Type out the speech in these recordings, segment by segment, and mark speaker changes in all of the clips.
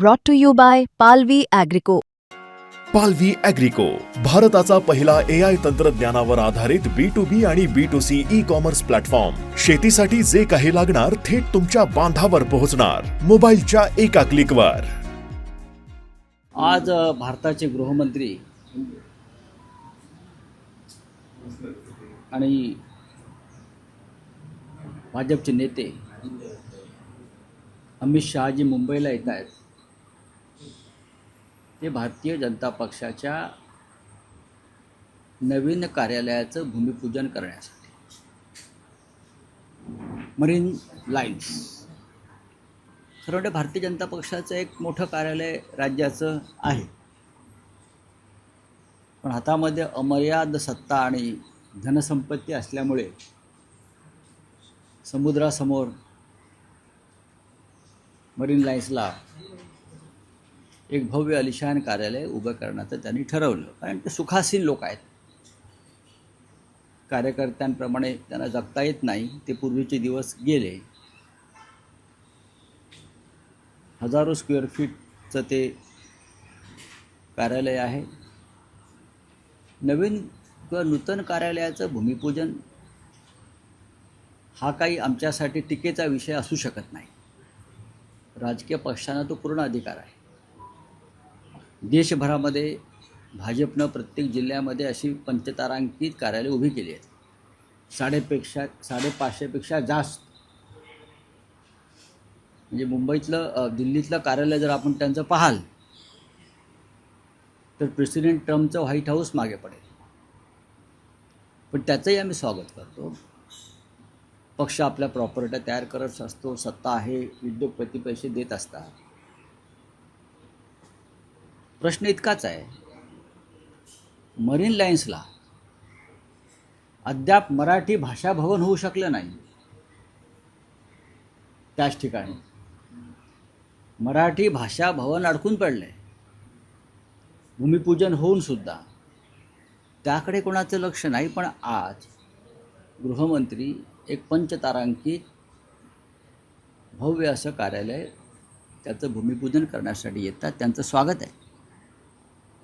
Speaker 1: brought to you by Palvi Agrico.
Speaker 2: पालवी अॅग्रिको भारताचा पहिला ए आय तंत्रज्ञानावर आधारित बी टू बी आणि B to C e commerce platform शेतीसाठी जे काही लागणार थेट तुमच्या बांधावर पोहोचणार. मोबाईलच्या एका क्लिकवर
Speaker 3: आज भारताचे गृहमंत्री आणि भाजपचे नेते अमित शहाजी मुंबईला येत आहेत. ते भारतीय जनता पक्षाच्या नवीन कार्यालयाचं भूमिपूजन करण्यासाठी. मरीन लाईन्स खरं म्हणजे भारतीय जनता पक्षाचं एक मोठं कार्यालय राज्याचं आहे. पण हातामध्ये अमर्याद सत्ता आणि धनसंपत्ती असल्यामुळे समुद्रासमोर मरीन लाईन्सला एक भव्य अलिशान कार्यालय उभं करण्याचं त्यांनी ठरवलं. कारण ते सुखासीन लोक आहेत. कार्यकर्त्यांप्रमाणे त्यांना जगता येत नाही. ते पूर्वीचे दिवस गेले. हजारो स्क्वेअर फीटचं ते कार्यालय आहे. नवीन किंवा नूतन कार्यालयाचं भूमिपूजन हा काही आमच्यासाठी टीकेचा विषय असू शकत नाही. राजकीय पक्षांना तो पूर्ण अधिकार आहे. देशभरामध्ये भाजपनं प्रत्येक जिल्ह्यामध्ये अशी पंचतारांकित कार्यालय उभी केली आहेत. साडेपेक्षा साडेपाचशेपेक्षा जास्त. म्हणजे मुंबईतलं दिल्लीतलं कार्यालय जर आपण त्यांचं पाहाल तर प्रेसिडेंट ट्रम्पचं व्हाईट हाऊस मागे पडेल. पण त्याचंही आम्ही स्वागत करतो. पक्ष आपल्या प्रॉपर्ट्या तयार करत असतो सत्ता आहे उद्योगपती पैसे देत असतात. प्रश्न इतकाच आहे. मरीन लाईन्सला अद्याप मराठी भाषा भवन होऊ शकलं नाही. त्याच ठिकाणी मराठी भाषा भवन अडकून पडलं आहे भूमिपूजन होऊन सुद्धा. त्याकडे कोणाचं लक्ष नाही पण आज गृहमंत्री एक पंचतारांकित भव्य असं कार्यालय त्याचं भूमिपूजन करण्यासाठी येतात त्यांचं स्वागत आहे.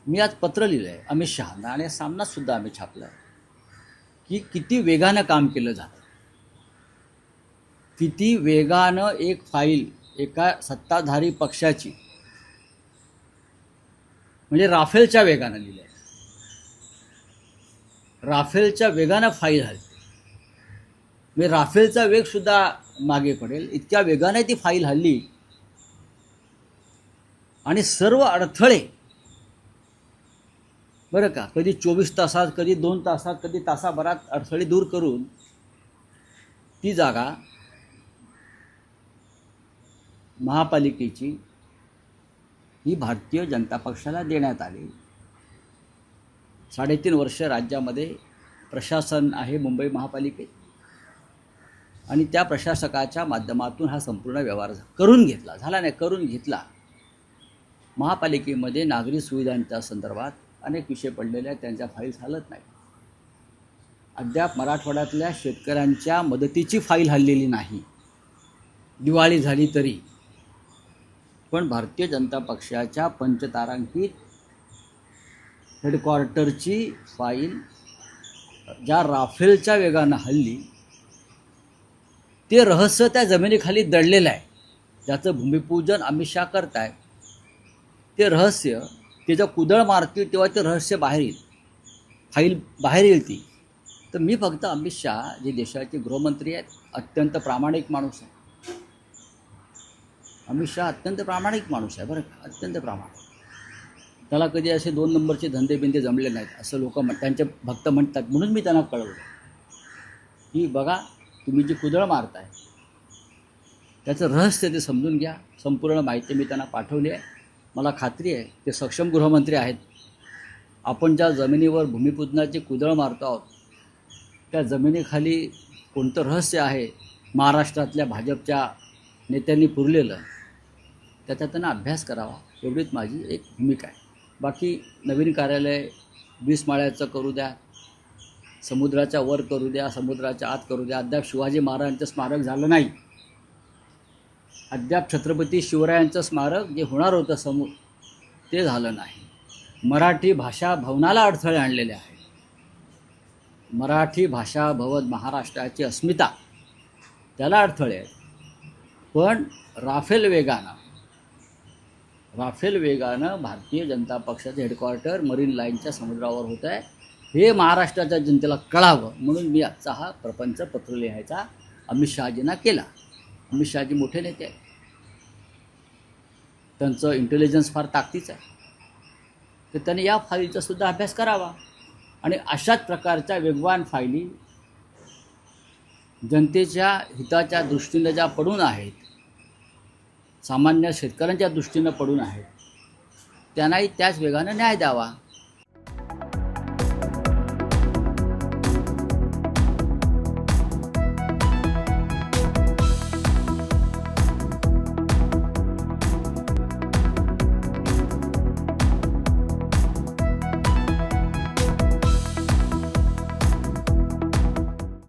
Speaker 3: मी आज पत्र लिहिलं आहे अमित शहाना आणि सामनासुद्धा आम्ही छापला आहे की किती वेगानं काम केलं जातं. किती वेगानं एक फाईल एका सत्ताधारी पक्षाची म्हणजे राफेलच्या वेगानं लिहिलं आहे राफेलच्या वेगानं फाईल हलते. म्हणजे राफेलचा वेगसुद्धा मागे पडेल. इतक्या वेगाने ती फाईल हल्ली. आणि सर्व अडथळे बरं का? कधी चोवीस तासात कधी दोन तासात कधी तासाभरात अडथळे दूर करून ती जागा महापालिकेची ही भारतीय जनता पक्षाला देण्यात आली. साडेतीन वर्ष राज्यामध्ये प्रशासन आहे मुंबई महापालिकेत. आणि त्या प्रशासकाच्या माध्यमातून हा संपूर्ण व्यवहार करून घेतला. झाला नाही करून घेतला. महापालिकेमध्ये नागरी सुविधांच्या संदर्भात अनेक विषय पडलेले आहेत त्यांच्या फाईल्स हलत नाही. अद्याप मराठवाड्यातल्या शेतकऱ्यांच्या मदतीची फाईल हललेली नाही. दिवाळी झाली तरी. पण भारतीय जनता पक्षाच्या पंचतारांकित हेडक्वार्टरची फाईल ज्या राफेलच्या वेगानं हल्ली ते रहस्य त्या जमिनीखाली दडलेलं आहे. ज्याचं भूमिपूजन अमित शहा आहे ते रहस्य ते जेव्हा कुदळ मारतील तेव्हा ते रहस्य बाहेर येईल. फाईल बाहेर येईल ती. तर मी फक्त अमित शहा जे देशाचे गृहमंत्री आहेत अत्यंत प्रामाणिक माणूस आहे. अमित शहा अत्यंत प्रामाणिक माणूस आहे बरं का? अत्यंत प्रामाणिक. त्याला कधी असे दोन नंबरचे धंदे बिंदे जमले नाहीत असं लोक म्हण त्यांचे भक्त म्हणतात. म्हणून मी त्यांना कळवलं. की बघा तुम्ही जी कुदळ मारताय त्याचं रहस्य ते समजून घ्या. संपूर्ण माहिती मी त्यांना पाठवली आहे. मला खात्री आहे ते सक्षम गृहमंत्री आहेत. आपण ज्या जमिनीवर भूमिपूजनाची कुदळ मारतो आहोत त्या जमिनीखाली कोणतं रहस्य आहे? महाराष्ट्रातल्या भाजपच्या नेत्यांनी पुरलेलं त्याचा त्यांना अभ्यास करावा एवढीच माझी एक भूमिका आहे. बाकी नवीन कार्यालय वीस माळ्याचं करू द्या समुद्राच्या वर करू द्या समुद्राच्या आत करू द्या. अद्याप शिवाजी महाराजांचं स्मारक झालं नाही. अद्याप छत्रपती शिवरायांचं स्मारक जे होणार होतं समोर ते झालं नाही. मराठी भाषा भवनाला अडथळे आणलेले आहेत. मराठी भाषा भवन महाराष्ट्राची अस्मिता त्याला अडथळे आहेत. पण राफेल वेगानं राफेल वेगानं भारतीय जनता पक्षाचं हेडक्वार्टर मरीन लाईनच्या समुद्रावर होत आहे. हे महाराष्ट्राच्या जनतेला कळावं म्हणून मी आजचा हा प्रपंच पत्र लिहायचा अमित शहाजींना केला. अमित शहाजी मोठे नेते आहेत. त्यांचं इंटेलिजन्स फार ताकदीचं आहे. तर त्यांनी या फाईलचा सुद्धा अभ्यास करावा. आणि अशाच प्रकारच्या वेगवान फायली जनतेच्या हिताच्या दृष्टीनं ज्या पडून आहेत सामान्य शेतकऱ्यांच्या दृष्टीनं पडून आहेत त्यांनाही त्याच वेगानं न्याय द्यावा.